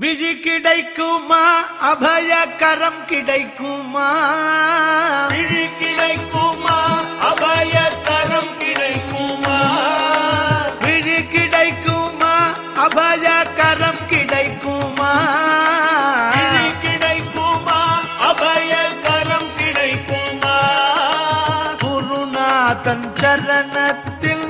விழி கிடைக்குமா? அபயகரம் கிடைக்குமா? விழி கிடைக்குமா? அபயக்கரம் கிடைக்குமா? விழி கிடைக்குமா? அபயகரம் கிடைக்குமா? கிடைக்குமா? அபயக்கரம் கிடைக்குமா? குருநாதன் சரணத்தில்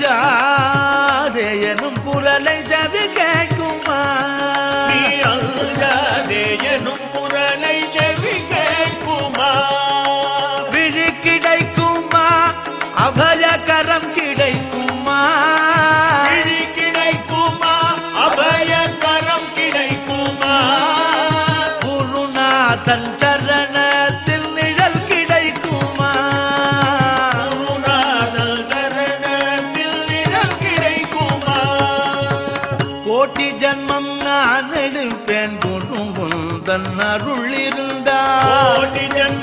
அஞ்சாதே எனும் குரலை செவி கேட்குமா? கோட்டி ஜன்மம் நான் எடுப்பேன் துணும் தன் அருள் இருந்தா கோட்டி ஜன்மம்